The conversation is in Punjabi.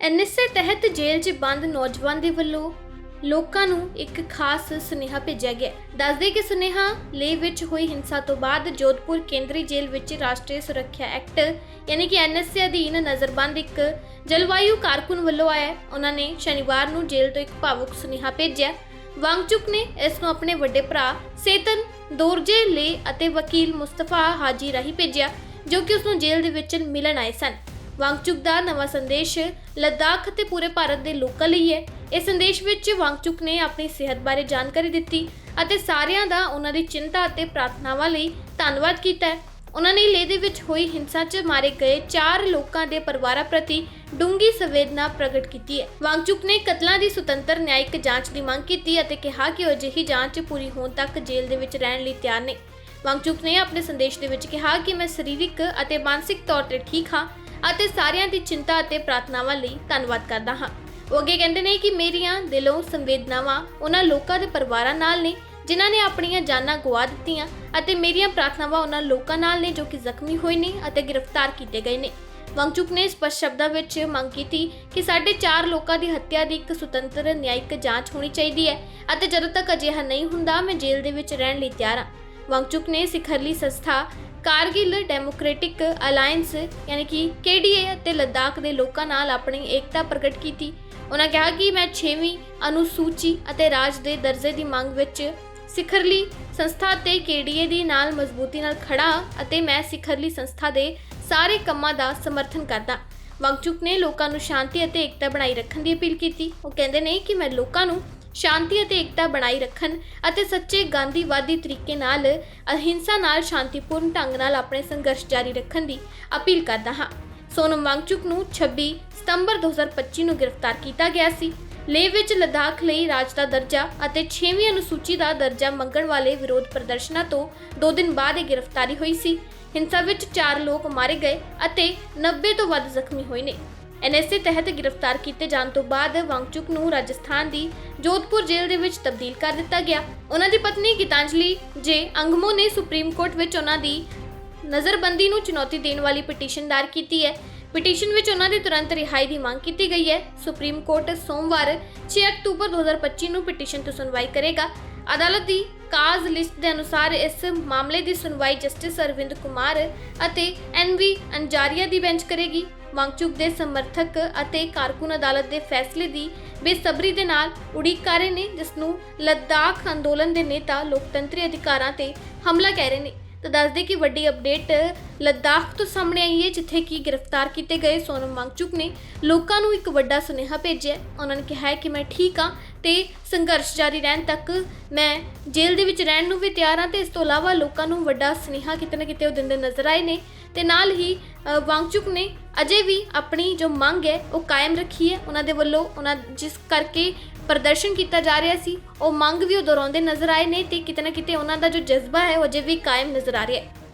ਐਨਐਸਏ ਤਹਿਤ ਜੇਲ੍ਹ 'ਚ ਬੰਦ ਨੌਜਵਾਨ ਦੇ ਵੱਲੋਂ ਲੋਕਾਂ ਨੂੰ ਇੱਕ ਖਾਸ ਸੁਨੇਹਾ ਭੇਜਿਆ ਗਿਆ। ਦੱਸਦੇ ਕਿ ਸੁਨੇਹਾ ਲੇਹ ਵਿੱਚ ਹੋਈ ਹਿੰਸਾ ਤੋਂ ਬਾਅਦ ਜੋਧਪੁਰ ਕੇਂਦਰੀ ਜੇਲ੍ਹ ਵਿੱਚ ਰਾਸ਼ਟਰੀ ਸੁਰੱਖਿਆ ਐਕਟ ਯਾਨੀ ਕਿ ਐਨਐਸਏ ਅਧੀਨ ਨਜ਼ਰਬੰਦ ਇੱਕ ਜਲਵਾਯੂ ਕਾਰਕੁਨ ਵੱਲੋਂ ਆਇਆ। ਉਹਨਾਂ ਨੇ ਸ਼ਨੀਵਾਰ ਨੂੰ ਜੇਲ੍ਹ ਤੋਂ ਇੱਕ ਭਾਵੁਕ ਸੁਨੇਹਾ ਭੇਜਿਆ। ਵਾਂਗਚੁਕ ਨੇ ਇਸ ਨੂੰ ਆਪਣੇ ਵੱਡੇ ਭਰਾ ਸੇਤਨ ਦੋਰਜੇ ਲੇ ਅਤੇ ਵਕੀਲ ਮੁਸਤਫਾ ਹਾਜੀ ਰਾਹੀਂ ਭੇਜਿਆ, ਜੋ ਕਿ ਉਸ ਨੂੰ ਜੇਲ੍ਹ ਦੇ ਵਿੱਚ ਮਿਲਣ ਆਏ ਸਨ। ਵਾਂਗਚੁਕ ਦਾ ਨਵਾਂ ਸੰਦੇਸ਼ ਲੱਦਾਖ ਅਤੇ ਪੂਰੇ ਭਾਰਤ ਦੇ ਲੋਕਾਂ ਲਈ ਹੈ। ਇਸ ਸੰਦੇਸ਼ ਵਿੱਚ ਵਾਂਗਚੁਕ ਨੇ ਆਪਣੀ ਸਿਹਤ ਬਾਰੇ ਜਾਣਕਾਰੀ ਦਿੱਤੀ ਅਤੇ ਸਾਰਿਆਂ ਦਾ ਉਹਨਾਂ ਦੀ ਚਿੰਤਾ ਅਤੇ ਪ੍ਰਾਰਥਨਾਵਾਂ ਲਈ ਧੰਨਵਾਦ ਕੀਤਾ ਹੈ। ਉਹਨਾਂ ਨੇ ਲੇਹ ਦੇ ਵਿੱਚ ਹੋਈ ਹਿੰਸਾ 'ਚ ਮਾਰੇ ਗਏ 4 ਲੋਕਾਂ ਦੇ ਪਰਿਵਾਰਾਂ ਪ੍ਰਤੀ ਡੂੰਗੀ ਸੰਵੇਦਨਾ ਪ੍ਰਗਟ ਕੀਤੀ ਹੈ। ਵਾਂਗਚੁਕ ਨੇ ਕਤਲਾਂ ਦੀ ਸੁਤੰਤਰ ਨਿਆਇਕ ਜਾਂਚ ਦੀ ਮੰਗ ਕੀਤੀ ਅਤੇ ਕਿਹਾ ਕਿ ਉਹ ਅਜਿਹੀ ਜਾਂਚ ਪੂਰੀ ਹੋਣ ਤੱਕ ਜੇਲ੍ਹ ਦੇ ਵਿੱਚ ਰਹਿਣ ਲਈ ਤਿਆਰ ਨੇ। ਵਾਂਗਚੁਕ ਨੇ ਆਪਣੇ ਸੰਦੇਸ਼ ਦੇ ਵਿੱਚ ਕਿਹਾ ਕਿ ਮੈਂ ਸਰੀਰਕ ਅਤੇ ਮਾਨਸਿਕ ਤੌਰ ਤੇ ਠੀਕ ਹਾਂ ਅਤੇ ਸਾਰਿਆਂ ਦੀ ਚਿੰਤਾ ਅਤੇ ਪ੍ਰਾਰਥਨਾਵਾਂ ਲਈ ਧੰਨਵਾਦ ਕਰਦਾ ਹਾਂ। ਉਹ ਅੱਗੇ ਕਹਿੰਦੇ ਨੇ ਕਿ ਮੇਰੀਆਂ ਦਿਲੋਂ ਸੰਵੇਦਨਾਵਾਂ ਉਹਨਾਂ ਲੋਕਾਂ ਦੇ ਪਰਿਵਾਰਾਂ ਨਾਲ ਨੇ, ਜਿਨ੍ਹਾਂ ਨੇ ਆਪਣੀਆਂ ਜਾਨਾਂ ਗਵਾ ਦਿੱਤੀਆਂ ਅਤੇ ਮੇਰੀਆਂ ਪ੍ਰਾਰਥਨਾਵਾਂ ਉਹਨਾਂ ਲੋਕਾਂ ਨਾਲ ਨੇ ਜੋ ਕਿ ਜ਼ਖਮੀ ਹੋਏ ਨੇ ਅਤੇ ਗ੍ਰਿਫਤਾਰ ਕੀਤੇ ਗਏ ਨੇ। ਵੰਗਚੁਕ ਨੇ ਸਪਸ਼ਟ ਸ਼ਬਦਾਂ ਵਿੱਚ ਮੰਗ ਕੀਤੀ ਕਿ ਸਾਡੇ 4 ਲੋਕਾਂ ਦੀ ਹੱਤਿਆ ਦੀ ਇੱਕ ਸੁਤੰਤਰ ਨਿਆਇਕ ਜਾਂਚ ਹੋਣੀ ਚਾਹੀਦੀ ਹੈ ਅਤੇ ਜਦੋਂ ਤੱਕ ਅਜਿਹਾ ਨਹੀਂ ਹੁੰਦਾ, ਮੈਂ ਜੇਲ੍ਹ ਦੇ ਵਿੱਚ ਰਹਿਣ ਲਈ ਤਿਆਰ ਹਾਂ। ਵਾਂਗਚੁਕ ਨੇ ਸਿਖਰਲੀ ਸੰਸਥਾ ਕਾਰਗਿਲ ਡੈਮੋਕ੍ਰੈਟਿਕ ਅਲਾਈਅੰਸ ਯਾਨੀ ਕਿ KDA ਅਤੇ ਲੱਦਾਖ ਦੇ ਲੋਕਾਂ ਨਾਲ ਆਪਣੀ ਏਕਤਾ ਪ੍ਰਗਟ ਕੀਤੀ ਉਹਨਾਂ ਕਿਹਾ ਕਿ ਮੈਂ 6ਵੀਂ ਅਨੁਸੂਚੀ ਅਤੇ ਰਾਜ ਦੇ ਦਰਜੇ ਦੀ ਮੰਗ ਵਿੱਚ ਸਿਖਰਲੀ ਸੰਸਥਾ ਤੇ KDA ਦੀ ਨਾਲ ਮਜ਼ਬੂਤੀ ਨਾਲ ਖੜਾ ਅਤੇ ਮੈਂ ਸਿਖਰਲੀ ਸੰਸਥਾ ਦੇ ਸਾਰੇ ਕੰਮਾਂ ਦਾ ਸਮਰਥਨ ਕਰਦਾ ਵਾਂਗਚੁਕ ਨੇ ਲੋਕਾਂ ਨੂੰ ਸ਼ਾਂਤੀ ਅਤੇ ਏਕਤਾ ਬਣਾਈ ਰੱਖਣ ਦੀ ਅਪੀਲ ਕੀਤੀ ਉਹ ਕਹਿੰਦੇ ਨੇ ਕਿ ਮੈਂ ਲੋਕਾਂ ਨੂੰ ਸ਼ਾਂਤੀ ਅਤੇ ਏਕਤਾ ਬਣਾਈ ਰੱਖਣ ਅਤੇ ਸੱਚੇ ਗਾਂਧੀਵਾਦੀ ਤਰੀਕੇ ਨਾਲ, ਅਹਿੰਸਾ ਨਾਲ ਸ਼ਾਂਤੀਪੂਰਨ ਢੰਗ ਨਾਲ ਆਪਣੇ ਸੰਘਰਸ਼ ਜਾਰੀ ਰੱਖਣ ਦੀ ਅਪੀਲ ਕਰਦਾ ਹਾਂ। ਸੋਨਮ ਵਾਂਗਚੁਕ ਨੂੰ 26 ਸਤੰਬਰ 2025 ਨੂੰ ਗ੍ਰਿਫਤਾਰ ਕੀਤਾ ਗਿਆ ਸੀ। ਲੇਹ ਵਿੱਚ ਲਦਾਖ ਲਈ ਰਾਜ ਦਾ ਦਰਜਾ ਅਤੇ 6ਵੀਂ ਅਨੁਸੂਚੀ ਦਾ ਦਰਜਾ ਮੰਗਣ ਵਾਲੇ ਵਿਰੋਧ ਪ੍ਰਦਰਸ਼ਨਾਂ ਤੋਂ 2 ਦਿਨ ਬਾਅਦ ਇਹ ਗ੍ਰਿਫਤਾਰੀ ਹੋਈ ਸੀ। ਹਿੰਸਾ ਵਿੱਚ 4 ਲੋਕ ਮਾਰੇ ਗਏ ਅਤੇ 90 ਤੋਂ ਵੱਧ ਜ਼ਖਮੀ ਹੋਏ ਨੇ। ਐਨਐਸਏ ਤਹਿਤ ਗ੍ਰਿਫਤਾਰ ਕੀਤੇ ਜਾਣ ਤੋਂ ਬਾਅਦ ਵਾਂਗਚੁਕ ਨੂੰ ਰਾਜਸਥਾਨ ਦੀ ਜੋਧਪੁਰ ਜੇਲ੍ਹ ਦੇ ਵਿੱਚ ਤਬਦੀਲ ਕਰ ਦਿੱਤਾ ਗਿਆ। ਉਹਨਾਂ ਦੀ ਪਤਨੀ ਗੀਤਾਂਜਲੀ ਜੇ ਅੰਗਮੋ ਨੇ ਸੁਪਰੀਮ ਕੋਰਟ ਵਿੱਚ ਉਹਨਾਂ ਦੀ ਨਜ਼ਰਬੰਦੀ ਨੂੰ ਚੁਣੌਤੀ ਦੇਣ ਵਾਲੀ ਪਟੀਸ਼ਨ ਦਾਇਰ ਕੀਤੀ ਹੈ। ਪਟੀਸ਼ਨ ਵਿੱਚ ਉਹਨਾਂ ਦੀ ਤੁਰੰਤ ਰਿਹਾਈ ਦੀ ਮੰਗ ਕੀਤੀ ਗਈ ਹੈ। ਸੁਪਰੀਮ ਕੋਰਟ ਸੋਮਵਾਰ 6 ਅਕਤੂਬਰ 2025 ਨੂੰ ਪਟੀਸ਼ਨ ਤੋਂ ਸੁਣਵਾਈ ਕਰੇਗਾ। ਅਦਾਲਤ ਦੀ ਕਾਜ਼ ਲਿਸਟ ਦੇ ਅਨੁਸਾਰ ਇਸ ਮਾਮਲੇ ਦੀ ਸੁਣਵਾਈ ਜਸਟਿਸ ਅਰਵਿੰਦ ਕੁਮਾਰ ਅਤੇ ਐਨਵੀ ਅੰਜਾਰੀਆ ਦੀ ਬੈਂਚ ਕਰੇਗੀ। ਵਾਂਗਚੁਕ ਦੇ ਸਮਰਥਕ ਅਤੇ ਕਾਰਕੁਨ ਅਦਾਲਤ ਦੇ ਫੈਸਲੇ ਦੀ ਬੇਸਬਰੀ ਦੇ ਨਾਲ ਉਡੀਕ ਕਰ ਰਹੇ ਨੇ ਜਿਸ ਨੂੰ ਲੱਦਾਖ ਅੰਦੋਲਨ ਦੇ ਨੇਤਾ, ਲੋਕਤੰਤਰੀ ਅਧਿਕਾਰਾਂ ਤੇ ਹਮਲਾ ਕਹਿ ਰਹੇ ਨੇ। ਤਾਂ ਦੱਸਦੇ ਕਿ ਵੱਡੀ ਅਪਡੇਟ ਲੱਦਾਖ ਤੋਂ ਸਾਹਮਣੇ ਆਈ ਹੈ ਜਿੱਥੇ ਕਿ ਗ੍ਰਿਫਤਾਰ ਕੀਤੇ ਗਏ ਸੋਨਮ ਵਾਂਗਚੁਕ ਨੇ ਲੋਕਾਂ ਨੂੰ ਇੱਕ ਵੱਡਾ ਸੁਨੇਹਾ ਭੇਜਿਆ ਉਹਨਾਂ ਨੇ ਕਿਹਾ ਹੈ ਕਿ ਮੈਂ ਠੀਕ ਹਾਂ ਤੇ ਸੰਘਰਸ਼ ਜਾਰੀ ਰਹਿਣ ਤੱਕ ਮੈਂ ਜੇਲ੍ਹ ਦੇ ਵਿੱਚ ਰਹਿਣ ਨੂੰ ਵੀ ਤਿਆਰ ਹਾਂ ਤੇ ਇਸ ਤੋਂ ਇਲਾਵਾ ਲੋਕਾਂ ਨੂੰ ਵੱਡਾ ਸੁਨੇਹਾ ਕਿਤੇ ਨਾ ਕਿਤੇ ਉਹ ਦਿੰਦੇ ਨਜ਼ਰ ਆਏ ਨੇ ਤੇ ਨਾਲ ਹੀ ਅ, ਵਾਂਗਚੁਕ ਨੇ ਅਜੇ ਵੀ ਆਪਣੀ ਜੋ ਮੰਗ ਹੈ ਉਹ ਕਾਇਮ ਰੱਖੀ ਹੈ। ਉਹਨਾਂ ਦੇ ਵੱਲੋਂ ਉਹਨਾਂ ਜਿਸ ਕਰਕੇ ਪ੍ਰਦਰਸ਼ਨ ਕੀਤਾ ਜਾ ਰਿਹਾ ਸੀ। ਉਹ ਮੰਗ ਵੀ ਉਹ ਦੁਹਰਾਉਂਦੇ ਨਜ਼ਰ ਆਏ ਨੇ ਤੇ ਕਿਤੇ ਨਾ ਕਿਤੇ ਉਹਨਾਂ ਦਾ ਜੋ ਜਜ਼ਬਾ ਹੈ, ਉਹ ਅਜੇ ਵੀ ਕਾਇਮ ਨਜ਼ਰ ਆ ਰਿਹਾ ਹੈ।